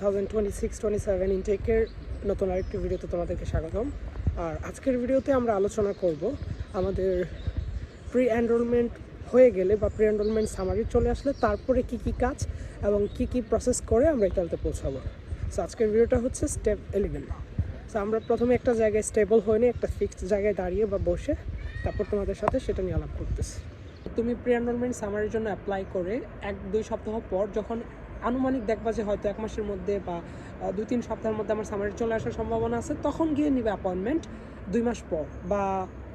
Thousand twenty six twenty seven ইনটেকের নতুন আরেকটি ভিডিওতে তোমাদেরকে স্বাগতম। আর আজকের ভিডিওতে আমরা আলোচনা করব আমাদের প্রি এনরোলমেন্ট হয়ে গেলে বা প্রি এনরোলমেন্ট সামারি চলে আসলে তারপরে কি কি কাজ এবং কি কি প্রসেস করে আমরা ইতালিতে পৌঁছাবো। সো আজকের ভিডিওটা হচ্ছে স্টেপ এলিভেন সো আমরা প্রথমে একটা জায়গায় স্টেবল হয়নি, একটা ফিক্সড জায়গায় দাঁড়িয়ে বা বসে তারপর তোমাদের সাথে সেটা নিয়ে আলাপ করতেছি। তুমি প্রি এনরোলমেন্ট সামারির জন্য অ্যাপ্লাই করে এক, দুই সপ্তাহ পর যখন আনুমানিক দেখবা যে হয়তো এক মাসের মধ্যে বা দুই, তিন সপ্তাহের মধ্যে আমার সামারি চলে আসার সম্ভাবনা আছে, তখন গিয়ে নিবে অ্যাপয়েন্টমেন্ট দুই মাস পর বা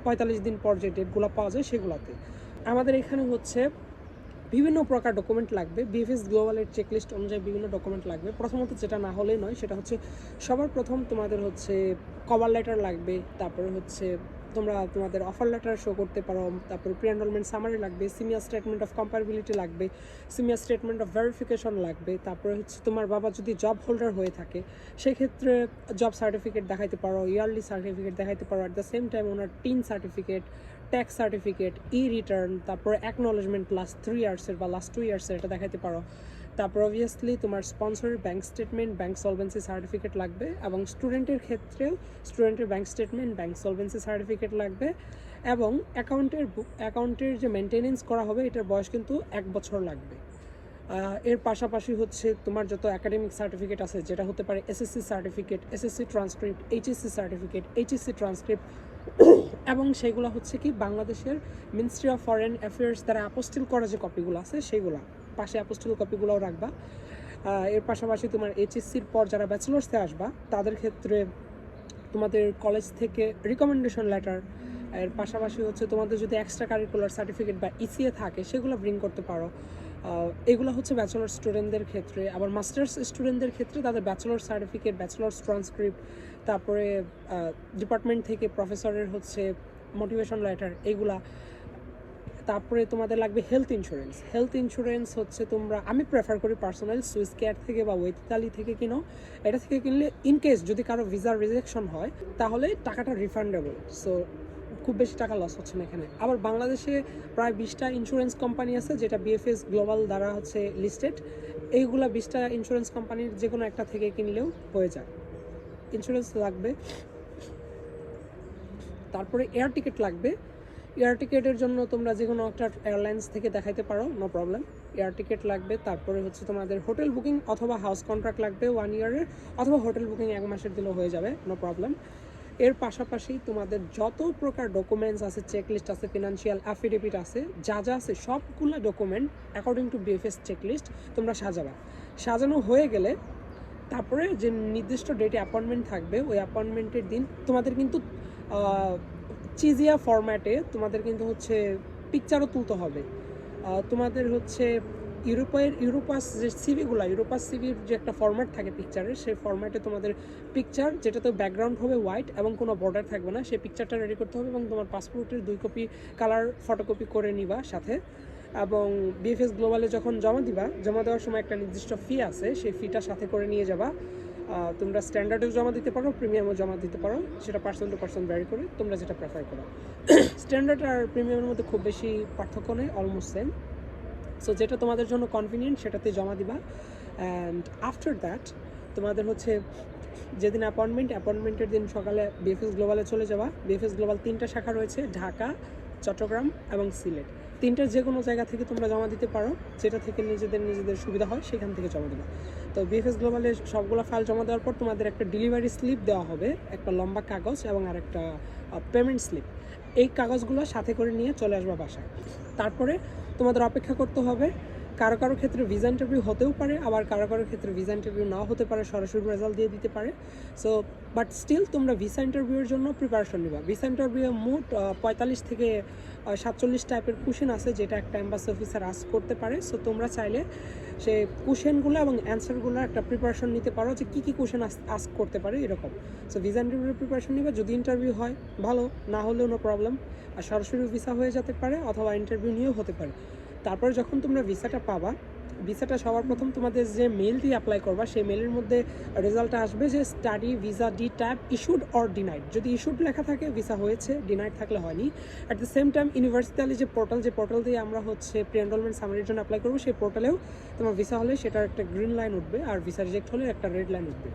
পঁয়তাল্লিশ দিন পর যে ডেটগুলো পাওয়া যায় সেগুলোতে। আমাদের এখানে হচ্ছে বিভিন্ন প্রকার ডকুমেন্ট লাগবে বিএফএস গ্লোবালের চেকলিস্ট অনুযায়ী বিভিন্ন ডকুমেন্ট লাগবে। প্রথমত যেটা না হলেই নয়, সেটা হচ্ছে সবার প্রথম তোমাদের হচ্ছে কভার লেটার লাগবে, তারপরে হচ্ছে তোমরা তোমাদের অফার লেটার শো করতে পারো, তারপরে প্রি এনরোলমেন্ট সামারি লাগবে সিনিয়র স্টেটমেন্ট অফ কম্পারেবিলিটি লাগবে সিমিয়ার স্টেটমেন্ট অফ ভেরিফিকেশন লাগবে, তারপরে হচ্ছে তোমার বাবা যদি জব হোল্ডার হয়ে থাকে, সেক্ষেত্রে জব সার্টিফিকেট দেখাইতে পারো ইয়ারলি সার্টিফিকেট দেখাইতে পারো at the same time owner TIN certificate tax certificate e return তারপরে অ্যাকনোলেজমেন্ট লাস্ট থ্রি ইয়ার্সের বা লাস্ট টু ইয়ার্সের এটা দেখাইতে পারো। তারপর অবভিয়াসলি তোমার স্পন্সরের bank statement bank solvency certificate লাগবে এবং স্টুডেন্টের ক্ষেত্রেও স্টুডেন্টের bank statement bank solvency certificate লাগবে এবং অ্যাকাউন্টের অ্যাকাউন্টের যে মেনটেনেন্স করা হবে এটার বয়স কিন্তু এক বছর লাগবে। এর পাশাপাশি হচ্ছে তোমার যত একাডেমিক সার্টিফিকেট আছে, যেটা হতে পারে SSC certificate SSC transcript HSC certificate HSC transcript এবং সেগুলো হচ্ছে কি বাংলাদেশের মিনিস্ট্রি অফ ফরেন অ্যাফেয়ার্স দ্বারা অ্যাপোস্টিল করা যে কপিগুলো আছে, সেগুলো। পাশে অ্যাপোস্টিল কপিগুলোও রাখবা। এর পাশাপাশি তোমার এইচএসসির পর যারা ব্যাচেলার্সে আসবা, তাদের ক্ষেত্রে তোমাদের কলেজ থেকে রিকমেন্ডেশন লেটার এর পাশাপাশি হচ্ছে তোমাদের যদি এক্সট্রা কারিকুলার সার্টিফিকেট বা ইসিএ থাকে, সেগুলো ব্রিং করতে পারো। এগুলো হচ্ছে ব্যাচেলার স্টুডেন্টদের ক্ষেত্রে, আবার মাস্টার্স স্টুডেন্টদের ক্ষেত্রে তাদের ব্যাচেলার সার্টিফিকেট ব্যাচেলার্স ট্রান্সক্রিপ্ট তারপরে ডিপার্টমেন্ট থেকে প্রফেসরের হচ্ছে মোটিভেশন লেটার এগুলা তারপরে তোমাদের লাগবে হেলথ ইন্স্যুরেন্স হেলথ ইন্স্যুরেন্স হচ্ছে তোমরা, আমি প্রেফার করি পার্সোনাল সুইস কেয়ার থেকে বা ওয়েতালি থেকে কিনো। এটা থেকে কিনলে ইন কেস যদি কারও ভিসা রিজেকশন হয়, তাহলে টাকাটা রিফান্ডেবল সো খুব বেশি টাকা লস হচ্ছে না এখানে। আবার বাংলাদেশে প্রায় বিশটা ইন্স্যুরেন্স কোম্পানি আছে, যেটা বিএফএস গ্লোবাল দ্বারা হচ্ছে লিস্টেড এইগুলা বিশটা ইন্স্যুরেন্স কোম্পানির যে কোনো একটা থেকে কিনলেও হয়ে যায়। ইন্স্যুরেন্স লাগবে। তারপরে এয়ার টিকিট লাগবে। এয়ার টিকিটের জন্য তোমরা যে কোনো একটা এয়ারলাইন্স থেকে দেখাইতে পারো নো প্রবলেম এয়ার টিকিট লাগবে, তারপরে হচ্ছে তোমাদের হোটেল বুকিং অথবা হাউস কন্ট্রাক্ট লাগবে ওয়ান ইয়ারের অথবা হোটেল বুকিং এক মাসের দিলেও হয়ে যাবে নো প্রবলেম এর পাশাপাশি তোমাদের যত প্রকার ডকুমেন্টস আছে চেকলিস্ট আছে ফিনান্সিয়াল অ্যাফিডেভিট আছে, যা যা আছে, সবগুলো document according to BFS checklist তোমরা সাজাবা। সাজানো হয়ে গেলে তারপরে যে নির্দিষ্ট ডেটে অ্যাপয়েন্টমেন্ট থাকবে, ওই অ্যাপয়েন্টমেন্টের দিন তোমাদের কিন্তু চিজিয়া ফরম্যাটে তোমাদের কিন্তু হচ্ছে পিকচারও তুলতে হবে। তোমাদের হচ্ছে ইউরোপের, ইউরোপাস যে সিভিগুলো ইউরোপাস সিভির যে একটা ফরম্যাট থাকে পিকচারের সেই ফরম্যাটে তোমাদের পিকচার যেটাতে ব্যাকগ্রাউন্ড হবে হোয়াইট এবং কোনো বর্ডার থাকবে না, সেই পিকচারটা রেডি করতে হবে এবং তোমার পাসপোর্টের দুই কপি কালার ফটোকপি করে নিবা সাথে। এবং বিএফএস গ্লোবালে যখন জমা দিবা, জমা দেওয়ার সময় একটা নির্দিষ্ট ফি আছে, সেই ফিটা সাথে করে নিয়ে যাবা। তোমরা স্ট্যান্ডার্ডেও জমা দিতে পারো প্রিমিয়ামও জমা দিতে পারো। সেটা পার্সন টু পার্সন ভ্যারি করে তোমরা যেটা প্রেফার করো। স্ট্যান্ডার্ড আর প্রিমিয়ামের মধ্যে খুব বেশি পার্থক্য নেই অলমোস্ট সেম সো যেটা তোমাদের জন্য কনভিনিয়েন্ট সেটাতে জমা দিবা। অ্যান্ড আফটার দ্যাট তোমাদের হচ্ছে যেদিন অ্যাপয়েন্টমেন্ট অ্যাপয়েন্টমেন্টের দিন সকালে বিএফএস গ্লোবালে চলে যাওয়া বিএফএস গ্লোবাল তিনটা শাখা রয়েছে, ঢাকা, চট্টগ্রাম এবং সিলেট। তিনটার যে কোনো জায়গা থেকে তোমরা জমা দিতে পারো, যেটা থেকে নিজেদের নিজেদের সুবিধা হয় সেখান থেকে জমা দেবে। তো বিএফএস গ্লোবালে সবগুলো ফাইল জমা দেওয়ার পর তোমাদের একটা ডেলিভারি স্লিপ দেওয়া হবে, একটা লম্বা কাগজ এবং আর একটা পেমেন্ট স্লিপ এই কাগজগুলো সাথে করে নিয়ে চলে আসবা বাসায়। তারপরে তোমাদের অপেক্ষা করতে হবে কারও কারও ক্ষেত্রে ভিসা ইন্টারভিউ হতেও পারে, আবার কারও কারও ক্ষেত্রে ভিসা ইন্টারভিউ নাও হতে পারে, সরাসরি রেজাল্ট দিয়ে দিতে পারে। সো বাট স্টিল তোমরা ভিসা ইন্টারভিউয়ের জন্য প্রিপারেশন নিবা। ভিসা ইন্টারভিউ মোট পঁয়তাল্লিশ থেকে সাতচল্লিশ টাইপের কোশ্চেন আছে, যেটা একটা অ্যাম্বাসি অফিসার আস করতে পারে। সো তোমরা চাইলে সে কোশ্চেনগুলো এবং অ্যান্সারগুলো একটা প্রিপারেশন নিতে পারো যে কী কী কোশ্চেন আস্ক করতে পারে এরকম। সো ভিসা ইন্টারভিউর প্রিপারেশন নিবা, যদি ইন্টারভিউ হয়, ভালো। না হলেও নো প্রবলেম আর সরাসরি ভিসা হয়ে যেতে পারে, অথবা ইন্টারভিউ নিয়েও হতে পারে। তারপরে যখন তোমরা ভিসাটা পাবা, ভিসাটা সবার প্রথম তোমাদের যে মেল দিয়ে অ্যাপ্লাই করবা, সেই মেলের মধ্যে রেজাল্টটা আসবে যে study visa the tab issued or denied যদি ইস্যুড লেখা থাকে ভিসা হয়েছে ডিনাইড থাকলে হয়নি। At the same time university যে পোর্টাল যে পোর্টাল দিয়ে আমরা হচ্ছে প্রি এনরোলমেন্ট সামারির জন্য অ্যাপ্লাই করব, সেই পোর্টালেও তোমার ভিসা হলে সেটার একটা গ্রিন লাইন উঠবে আর ভিসা রিজেক্ট হলে একটা রেড লাইন উঠবে।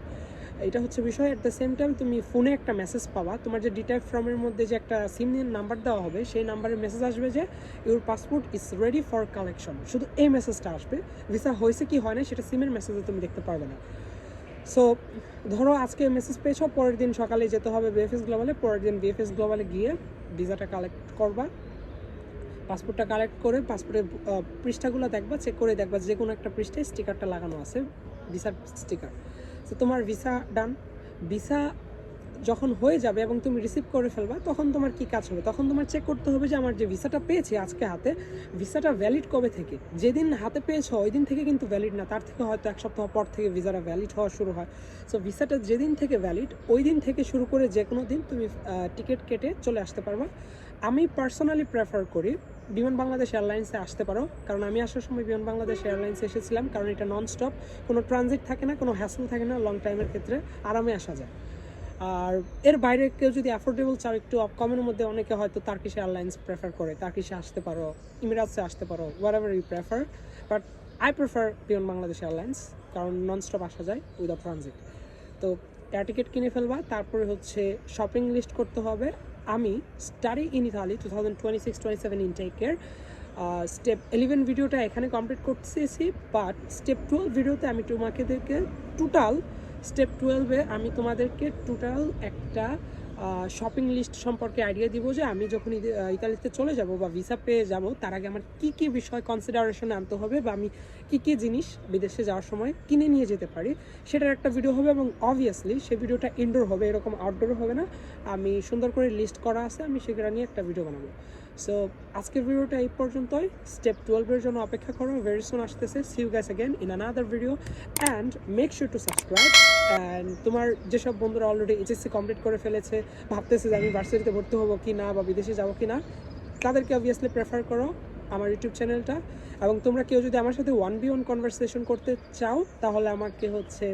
এটা হচ্ছে বিষয় অ্যাট দ্য সেম টাইম তুমি ফোনে একটা মেসেজ পাবা, তোমার যে ডিটাইপ ফর্মের মধ্যে যে একটা সিম নাম্বার দেওয়া হবে, সেই নাম্বারে মেসেজ আসবে যে your passport is ready for collection শুধু এই মেসেজটা আসবে ভিসা হয়েছে কি হয় না সেটা সিমের মেসেজে তুমি দেখতে পারবে না। সো ধরো আজকে মেসেজ পেয়েছ, পরের দিন সকালে যেতে হবে বিএফএস গ্লোবালে পরের দিন বিএফএস গ্লোবালে গিয়ে ভিসাটা কালেক্ট করবা। পাসপোর্টটা কালেক্ট করে পাসপোর্টের পৃষ্ঠাগুলো দেখবা চেক করে দেখবা যে কোনো একটা পৃষ্ঠায় স্টিকারটা লাগানো আছে ভিসার স্টিকার তো তোমার ভিসা ডান ভিসা যখন হয়ে যাবে এবং তুমি রিসিভ করে ফেলবা, তখন তোমার কি কাজ হবে? তখন তোমার চেক করতে হবে যে আমার যে ভিসাটা পেয়েছি আজকে হাতে ভিসাটা ভ্যালিড কবে থেকে? যেদিন হাতে পেয়েছ ওই দিন থেকে কিন্তু ভ্যালিড না। তার থেকে হয়তো এক সপ্তাহ পর থেকে ভিসাটা ভ্যালিড হওয়া শুরু হয়। সো ভিসাটা যেদিন থেকে ভ্যালিড ওই দিন থেকে শুরু করে যে কোনো দিন তুমি টিকিট কেটে চলে আসতে পারবা। আমি পার্সোনালি প্রেফার করি বিমান বাংলাদেশ এয়ারলাইন্সে আসতে পারো। কারণ আমি আসার সময় বিমান বাংলাদেশ এয়ারলাইন্সে এসেছিলাম। কারণ এটা নন স্টপ কোনো ট্রানজিট থাকে না, কোনো হ্যাসেল থাকে না লং টাইমের ক্ষেত্রে আরামে আসা যায়। আর এর বাইরে কেউ যদি অ্যাফোর্ডেবল চাও, একটু কমের মধ্যে অনেকে হয়তো তার তার্কিশ এয়ারলাইন্স প্রেফার করে তার্কিশে আসতে পারো ইমিরাটসে আসতে পারো whatever you prefer but I prefer Biman Bangladesh airlines, কারণ নন স্টপ আসা যায় উইদাউট ট্রানজিট তো এয়ার টিকিট কিনে ফেলবা, তারপরে হচ্ছে শপিং লিস্ট করতে হবে। আমি study in Italy two thousand twenty six twenty seven step eleven ভিডিওটা এখানে কমপ্লিট করতেছি বাট স্টেপ টুয়েলভ ভিডিওতে আমি তোমাকে টোটাল স্টেপ টুয়েলভে আমি তোমাদেরকে টোটাল একটা শপিং লিস্ট সম্পর্কে আইডিয়া দিব যে আমি যখন ইতালিতে চলে যাব বা ভিসা পেয়ে যাব, তার আগে আমার কী কী বিষয় কনসিডারেশনে আনতে হবে বা আমি কী কী জিনিস বিদেশে যাওয়ার সময় কিনে নিয়ে যেতে পারি, সেটার একটা ভিডিও হবে এবং অবভিয়াসলি সেই ভিডিওটা ইনডোর হবে, এরকম আউটডোর হবে না। আমি সুন্দর করে লিস্ট করা আছে, আমি সেগুলো নিয়ে একটা ভিডিও বানাবো। সো আজকের ভিডিওটা এই পর্যন্তই। স্টেপ টুয়েলভের জন্য অপেক্ষা করো ভেরি সুন আসতেছে। See you guys again in another video and make sure to subscribe তোমার যেসব বন্ধুরা অলরেডি এইচএসসি কমপ্লিট করে ফেলেছে, ভাবতেছে যে আমি ভার্সিটিতে ভর্তি হব কি না বা বিদেশে যাব কি না তাদেরকে অবভিয়াসলি প্রেফার করো আমার ইউটিউব চ্যানেলটা এবং তোমরা কেউ যদি আমার সাথে ওয়ান বি ওয়ান কনভারসেশন করতে চাও, তাহলে আমাকে হচ্ছে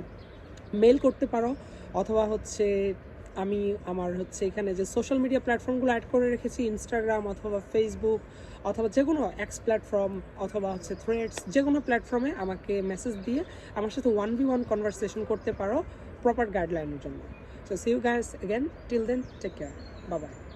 মেল করতে পারো, অথবা হচ্ছে আমি আমার হচ্ছে এখানে যে সোশ্যাল মিডিয়া প্ল্যাটফর্মগুলো অ্যাড করে রেখেছি ইনস্টাগ্রাম অথবা ফেসবুক অথবা যে কোনো এক্স প্ল্যাটফর্ম অথবা হচ্ছে থ্রেডস যে কোনো প্ল্যাটফর্মে আমাকে মেসেজ দিয়ে আমার সাথে ওয়ান বি ওয়ান কনভারসেশন করতে পারো প্রপার গাইডলাইনের জন্য। So see you guys again till then take care bye bye